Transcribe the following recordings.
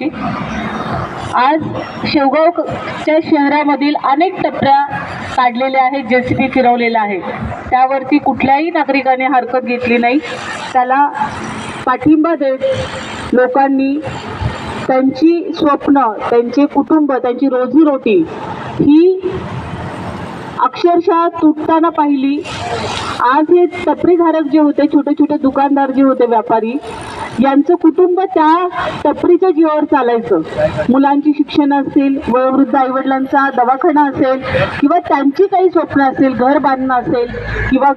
आज शेवगावच्या शहरामधील अनेक टपऱ्या काढलेल्या आहेत जे सी बी फिरवलेला आहे. त्यावरती कुठल्याही नागरिकाने हरकत घेतली नाही. त्याला पाठिंबा देत लोकांनी त्यांची स्वप्न त्यांचे कुटुंब त्यांची रोजीरोटी ही अक्षरशः तुटताना पाहिली. आज हे टपरीधारक जे होते छोटे छोटे दुकानदार जे होते व्यापारी यांचं कुटुंब त्या टपरीच्या जीवावर चालायचं. मुलांची शिक्षण असेल वयोवृद्ध आईवडिलांचा दवाखाना असेल किंवा त्यांची काही स्वप्न असेल घर बांधणं असेल किंवा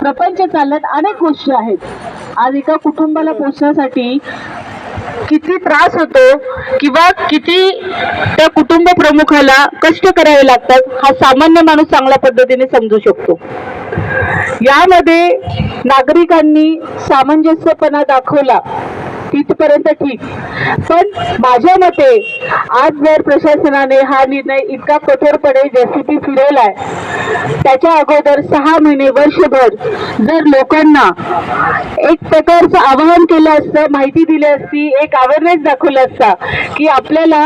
प्रपंच चालत अनेक गोष्टी आहेत. आज एका कुटुंबाला पोचण्यासाठी किती त्रास होतो किंवा किती त्या कुटुंब प्रमुखाला कष्ट करावे लागतात हा सामान्य माणूस चांगल्या पद्धतीने समजू शकतो. यामध्ये नागरिकांनी सामंजस्यपणा दाखवला. तिथपर्यंत ठीक. पण माझ्या मते आज जर प्रशासनाने हा निर्णय इतका कठोरपणे जेसीपी फिरवलाय त्याच्या अगोदर सहा महिने वर्षभर जर लोकांना एक प्रकारचं आवाहन केलं असतं माहिती दिली असती एक अवेअरनेस दाखवला असता की आपल्याला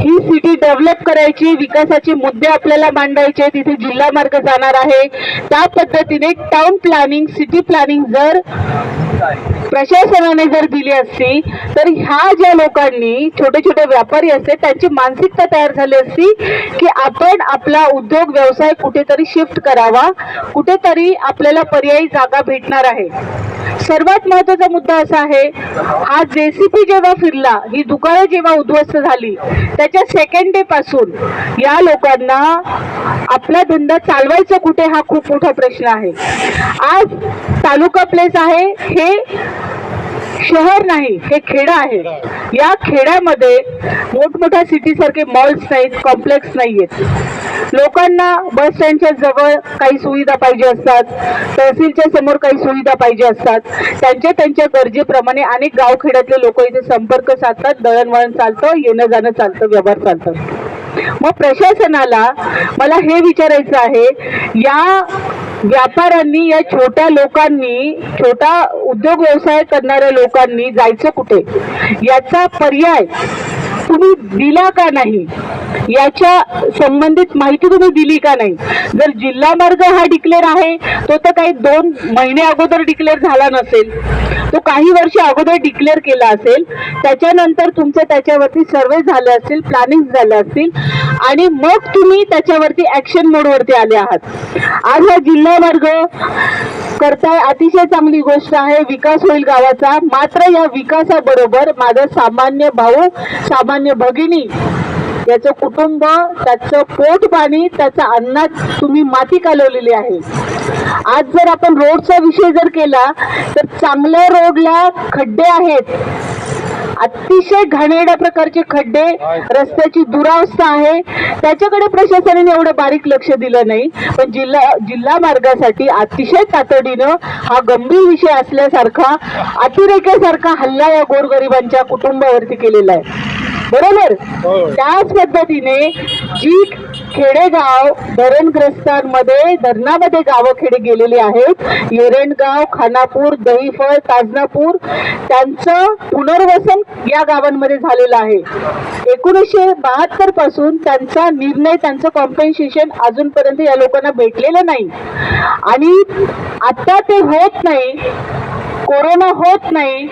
ही सिटी डेव्हलप करायची विकासाचे मुद्दे आपल्याला मांडायचे तिथे जिल्हा मार्ग जाणार आहे त्या पद्धतीने टाउन प्लॅनिंग सिटी प्लॅनिंग जर प्रशासनाने जर दिली असती तर ह्या ज्या लोकांनी छोटे छोटे व्यापारी असते त्यांची मानसिकता तयार झाली असती की आपण आपला उद्योग व्यवसाय कुठेतरी शिफ्ट करावा कुठेतरी आपल्याला पर्यायी जागा भेटणार आहे. सर्वात महत्त्वाचा मुद्दा असा आहे हा जेसीपी जेव्हा फिरला ही दुकानं जेव्हा उद्ध्वस्त झाली त्याच्या सेकंड डे पासून या लोकांना आपला धंदा चालवायचा कुठे हा खूप मोठा प्रश्न आहे. आज तालुका प्लेस आहे हे शहर नाही हे खेडं आहे. या खेड्यामध्ये मोठमोठ्या सिटी सारखे मॉल्स नाहीत कॉम्प्लेक्स नाहीयेत. लोकांना बस स्टँडच्या जवळ काही सुविधा पाहिजे असतात तहसीलच्या समोर काही सुविधा पाहिजे असतात. त्यांच्या त्यांच्या गरजेप्रमाणे अनेक गावखेड्यातले लोक इथे संपर्क साधतात दळणवळण चालतं येणं जाणं चालतं व्यवहार चालतं. मग प्रशासनाला मला हे विचारायचं आहे या व्यापाऱ्यांनी या छोट्या लोकांनी छोटा उद्योग व्यवसाय करणाऱ्या लोकांनी जायचं कुठे? याचा पर्याय तुम्ही दिला का नाही? याच्या संबंधित माहिती तुम्ही दिली का नाही? जर जिल्हा मार्ग हा डिक्लेअर आहे तो तर काही दोन महिने अगोदर डिक्लेअर झाला नसेल. तो काही वर्ष अगोदर डिक्लेअर केला असेल. त्याच्यानंतर तुमचे त्याच्यावरती सर्वे झाले असतील प्लॅनिंग झाले असतील. आणि मग तुम्ही त्याच्यावरती ऍक्शन मोडवरती आले आहात. आज हा जिल्हा वर्ग करताय अतिशय चांगली गोष्ट आहे. विकास होईल गावाचा. मात्र या विकासाबरोबर माझा सामान्य भाऊ सामान्य भगिनी याचं कुटुंब त्याचं पोट पाणी त्याचा अन्नात तुम्ही माती कालवलेली आहे. आज जर आपण रोडचा विषय जर केला तर चांगल्या रोडला खड्डे आहेत. अतिशय घाणेरड्या प्रकारचे खड्डे रस्त्याची दुरावस्था आहे. त्याच्याकडे प्रशासनाने एवढं बारीक लक्ष दिलं नाही. पण जिल्हा जिल्हा मार्गासाठी अतिशय तातडीनं हा गंभीर विषय असल्यासारखा अतिरेक्यासारखा हल्ला या गोरगरिबांच्या कुटुंबावरती केलेला आहे. बरोबर? त्याच पद्धतीने जी खेडेगाव धरणग्रस्तांमध्ये धरणामध्ये गावं खेडे गेलेली आहेत. येरंडगाव खानापूर दहिफळ ताजनापूर त्यांचं पुनर्वसन या गावांमध्ये झालेलं आहे. एकोणीसशे बहात्तरपासून त्यांचा निर्णय त्यांचं कॉम्पेन्सेशन अजूनपर्यंत या लोकांना भेटलेलं नाही. आणि आता ते होत नाही. कोरोना होत नाही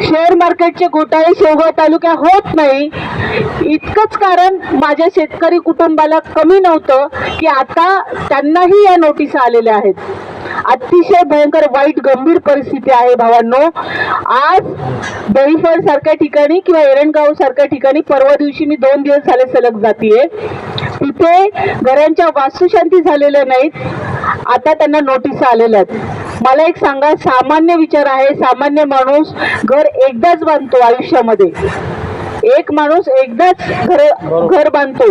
शेअर मार्केटचे घोटाळे शेवगाव तालुक्या होत नाही. इतकंच कारण माझ्या शेतकरी कुटुंबाला कमी नव्हतं की आता त्यांनाही या नोटीस आलेल्या आहेत. अतिशय भयंकर वाईट गंभीर परिस्थिती आहे भावांनो. आज दहिफळ सारख्या ठिकाणी किंवा एरणगाव सारख्या ठिकाणी परवा दिवशी मी दोन दिवस झाले सलग जातीये. तिथे घरांच्या वास्तुशांती झालेल्या नाहीत. आता त्यांना नोटीस आलेल्या आहेत. मला एक सांगा सामान्य विचार आहे सामान्य माणूस घर एकदाच बांधतो आयुष्यामध्ये. एक माणूस एकदाच घर घर बांधतो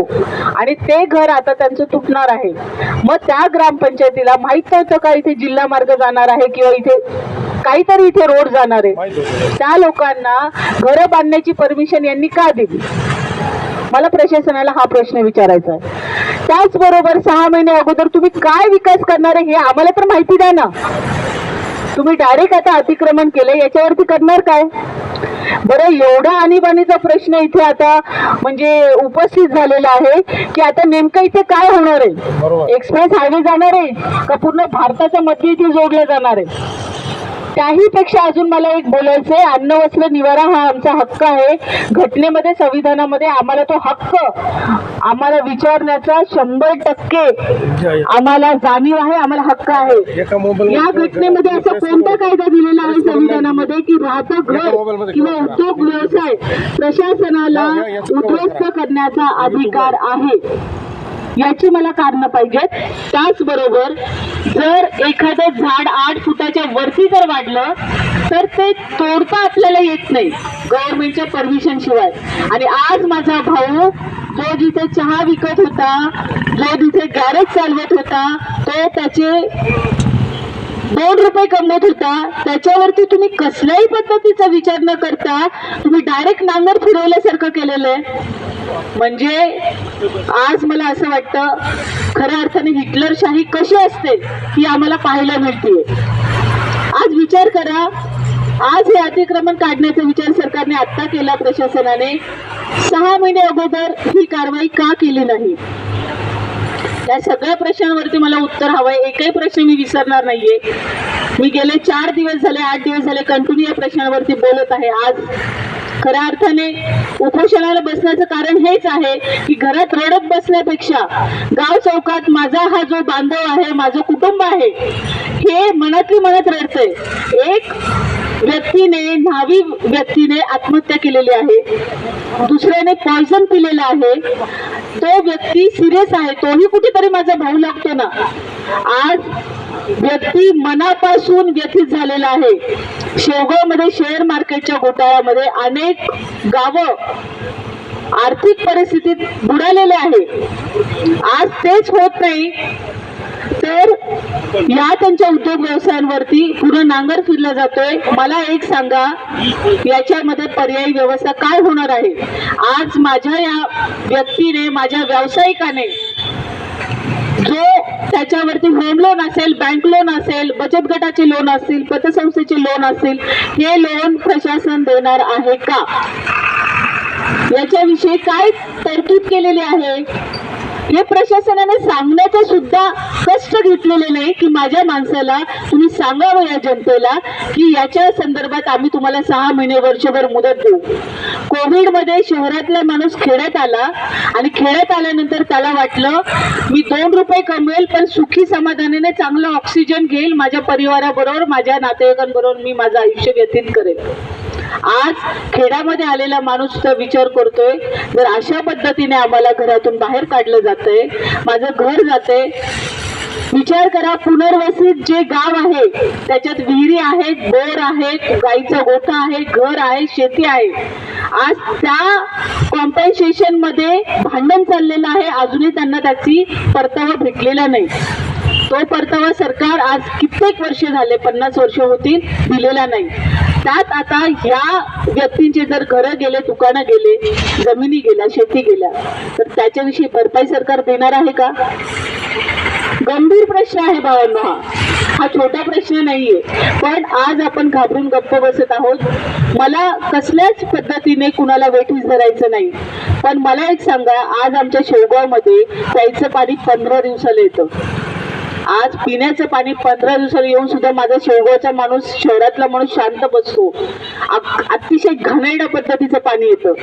आणि ते घर आता त्यांचं तुटणार आहे. मग त्या ग्रामपंचायतीला माहीत नव्हतं का इथे जिल्हा मार्ग जाणार आहे किंवा इथे काहीतरी इथे रोड जाणार आहे? त्या लोकांना घरं बांधण्याची परमिशन यांनी का दिली? मला प्रशासनाला हा प्रश्न विचारायचा आहे. त्याचबरोबर सहा महिने अगोदर तुम्ही काय विकास करणार आहे हे आम्हाला तर माहिती द्या ना. तुम्ही डायरेक्ट आता अतिक्रमण केलं याच्यावरती करणार काय? बरं एवढा आणीबाणीचा प्रश्न इथे आता म्हणजे उपस्थित झालेला आहे की आता नेमकं इथे काय होणार आहे? एक्सप्रेस हायवे जाणार आहे का पूर्ण भारताचा मध्य इथे जोडला जाणार आहे? त्याही पेक्षा अजून मला एक बोलायचंय. अन्न वस्त्र निवारा हा आमचा हक्क आहे. घटनेमध्ये संविधानामध्ये आम्हाला तो हक्क आम्हाला विचारण्याचा शंभर टक्के आम्हाला जाणीव आहे आम्हाला हक्क आहे. या घटनेमध्ये असा कोणता कायदा दिलेला आहे संविधानामध्ये की राहतं घर किंवा उद्योग व्यवसाय? प्रशासनाला उद्ध्वस्त करण्याचा अधिकार आहे. याची मला कारण पाहिजेत. त्याचबरोबर जर एखादं झाड आठ फुटाच्या वरती जर वाढलं तर ते तोडता आपल्याला येत नाही गव्हर्नमेंटच्या परमिशन शिवाय. आणि आज माझा भाऊ जो जिथे चहा विकत होता जो जिथे गॅरेज चालवत होता तो त्याचे दोन रुपये कमवत होता. त्याच्यावरती तुम्ही कसल्याही पद्धतीचा विचार न करता तुम्ही डायरेक्ट नांगर फिरवल्यासारखं केलेलं आहे. म्हणजे आज मला असं वाटतं खऱ्या अर्थाने हिटलरशाही कशी असते ही आम्हाला पाहायला मिळते आज विचार करा आज हे अतिक्रमण काढण्याचा विचार सरकारने आत्ता केला प्रशासनाने. सहा महिने अगोदर ही कारवाई का केली नाही? या सगळ्या प्रश्नांवरती मला उत्तर हवंय एकही प्रश्न मी विसरणार नाहीये. मी गेले चार दिवस झाले आठ दिवस झाले कंटिन्यू या प्रश्नांवरती बोलत आहे. आज खऱ्या अर्थाने उपोषणाला बसण्याचं कारण हेच आहे की घरात रडत बसण्यापेक्षा गाव चौकात माझा हा जो बांधव आहे माझं कुटुंब आहे हे मनातली मनात रडतंय. एक व्यक्तीने न्हावी व्यक्तीने आत्महत्या केलेली आहे. दुसऱ्याने पॉयझन पिलेलं आहे. तो व्यक्ती सिरियस आहे. तोही कुठेतरी माझा भाऊ लागतो ना. आज व्यक्ती मनापासून व्यथित झालेला आहे. शेवगावमध्ये शेअर मार्केटच्या घोटाळ्यामध्ये अनेक गावं आर्थिक परिस्थितीत बुडालेले आहे. आज तेच होत नाही. तर या त्यांच्या उद्योग व्यवसायांवरती पूर्ण नांगर फिरला जातोय. मला एक सांगा याच्यामध्ये पर्यायी व्यवस्था काय होणार आहे? आज माझ्या या व्यक्तीने माझ्या व्यावसायिकाने जो त्याच्यावरती होम लोन असेल बँक लोन असेल बचत गटाचे लोन असतील पतसंस्थेचे लोन असतील हे लोन प्रशासन देणार आहे का? याच्याविषयी काय तरतूद केलेली आहे? हे प्रशासनाने सांगण्याचा सुद्धा कष्ट घेतलेले नाही की माझ्या माणसाला तुम्ही सांगावं या जनतेला की याच्या संदर्भात आम्ही तुम्हाला सहा महिने वर्षभर मुदत देऊ. कोविडमध्ये शहरातला माणूस खेड्यात आला आणि खेड्यात आल्यानंतर त्याला वाटलं मी दोन रुपये कमवेल पण सुखी समाधानाने चांगलं ऑक्सिजन घेईल माझ्या परिवाराबरोबर माझ्या नातेवाईकांबरोबर मी माझं आयुष्य व्यतीत करेल आज खेड्यामध्ये आलेला माणूस विचार करतोय. जर अशा पद्धतीने आम्हाला घरातून बाहेर काढलं जातंय. माझं घर जातंय. विचार करा पुनर्वसित जे गाव आहे त्याच्यात विहिरी आहेत बोर आहेत गाईचा गोठा आहे घर आहे शेती आहे. आज त्या कॉम्पन्सेशनमध्ये भांडण चाललेलं आहे. अजूनही त्यांना त्याची परतावा भेटलेला नाही. तो परतावा सरकार आज कित्येक वर्ष झाले पन्नास वर्ष होतील दिलेला नाही. त्यात आता ह्या व्यक्तींचे जर घरं गेले दुकानं गेले जमिनी गेल्या शेती गेल्या तर त्याच्याविषयी भरपाई सरकार देणार आहे का? गंभीर प्रश्न आहे बाबांनो हा. हा छोटा प्रश्न नाहीये. पण आज आपण घाबरून गप्प बसत आहोत. मला कसल्याच पद्धतीने कुणाला वेठीस धरायचं नाही. पण मला एक सांगा आज आमच्या शेवगावमध्ये प्यायचं पाणी पंधरा दिवसाला येतं. आज पिण्याचं पाणी पंधरा दिवसाला येऊन सुद्धा माझा शेवगावचा माणूस शहरातला माणूस शांत बसतो. अतिशय घाणेरड्या पद्धतीचं पाणी येतं.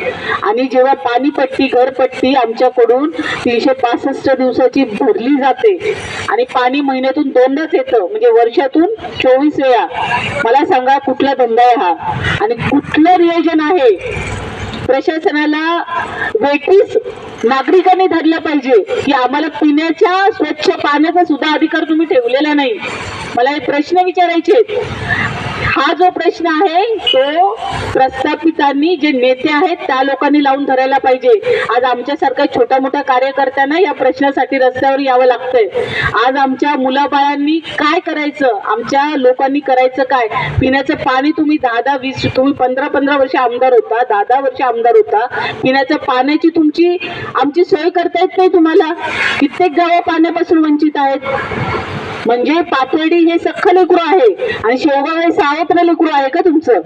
आणि जेव्हा पाणीपट्टी घरपट्टी आमच्याकडून तीनशे पासष्ट दिवसाची भरली जाते आणि पाणी महिन्यातून दोनदाच येतं म्हणजे वर्षातून चोवीस वेळा. मला सांगा कुठला धंदा आहे हा? आणि कुठलं नियोजन आहे? प्रशासनाला वेटीस नागरिकांनी धरलं पाहिजे. की आम्हाला पिण्याच्या स्वच्छ पाण्याचा सुद्धा अधिकार तुम्ही ठेवलेला नाही. मला हे प्रश्न विचारायचे हा जो प्रश्न आहे तो प्रस्थापितांनी जे नेते आहेत त्या लोकांनी लावून धरायला पाहिजे. आज आमच्यासारख्या छोट्या मोठ्या कार्यकर्त्यांना या प्रश्नासाठी रस्त्यावर यावं लागतंय. आज आमच्या मुलाबाळांनी काय करायचं? आमच्या लोकांनी करायचं काय? पिण्याचं पाणी तुम्ही दहा दहा वीस तुम्ही पंधरा पंधरा वर्ष आमदार होता दहा दहा वर्ष आमदार होता. पिण्याच्या पाण्याची तुमची आमची सोय करता येत नाही तुम्हाला? कित्येक गावं पाण्यापासून वंचित आहेत. म्हणजे पाथर्डी हे सख्ख लेकरू आहे. आणि शेवगाव हे सावत्र लेकरू आहे का तुमचं?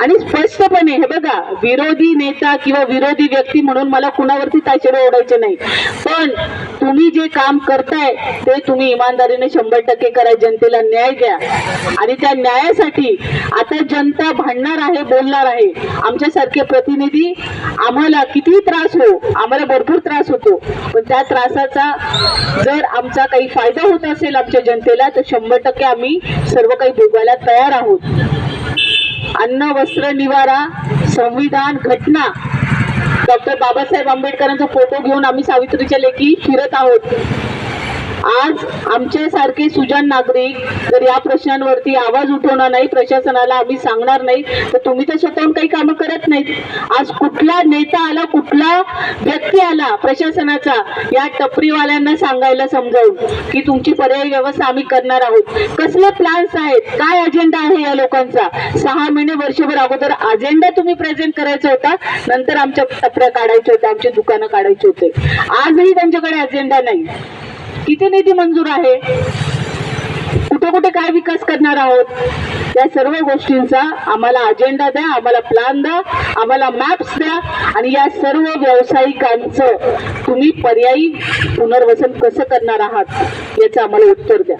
आणि स्पष्टपणे हे बघा विरोधी नेता किंवा विरोधी व्यक्ती म्हणून मला कुणावरती ताशेरे ओढायचे नाही. पण तुम्ही जे काम करताय ते तुम्ही इमानदारीने शंभर टक्के करा जनतेला न्याय द्या. आणि त्या न्यायासाठी आता जनता भांडणार आहे बोलणार आहे. आमच्यासारखे प्रतिनिधी आम्हाला किती त्रास हो आम्हाला भरपूर त्रास होतो. पण त्या त्रासाचा जर आमचा काही फायदा होत असेल आमच्या जनतेला तर शंभर टक्के आम्ही सर्व काही भोगायला तयार आहोत. अन्न वस्त्र निवारा संविधान घटना. डॉक्टर बाबासाहेब आंबेडकरांचा फोटो घेऊन आम्ही सावित्रीच्या लेखी फिरत आहोत. आज आमच्यासारखे सुजान नागरिक जर या प्रश्नांवरती आवाज उठवणार नाही प्रशासनाला आम्ही सांगणार नाही तर तुम्ही तर स्वतःहून काही कामं करत नाहीत. आज कुठला नेता आला कुठला व्यक्ती आला प्रशासनाचा या टपरीवाल्यांना सांगायला समजावून की तुमची पर्यायी व्यवस्था आम्ही करणार आहोत. कसले प्लॅन्स आहेत? काय अजेंडा आहे या लोकांचा? सहा महिने वर्षभर अगोदर अजेंडा तुम्ही प्रेझेंट करायचा होता नंतर आमच्या टपऱ्या काढायच्या होत्या आमचे दुकानं काढायचे होते. आजही त्यांच्याकडे अजेंडा नाही. किती निधी मंजूर आहे. कुठे कुठे काय विकास करणार आहोत? या सर्व गोष्टींचा आम्हाला अजेंडा द्या आम्हाला प्लॅन द्या आम्हाला मॅप्स द्या आणि या सर्व व्यावसायिकांचं तुम्ही पर्यायी पुनर्वसन कसं करणार आहात याचं आम्हाला उत्तर द्या.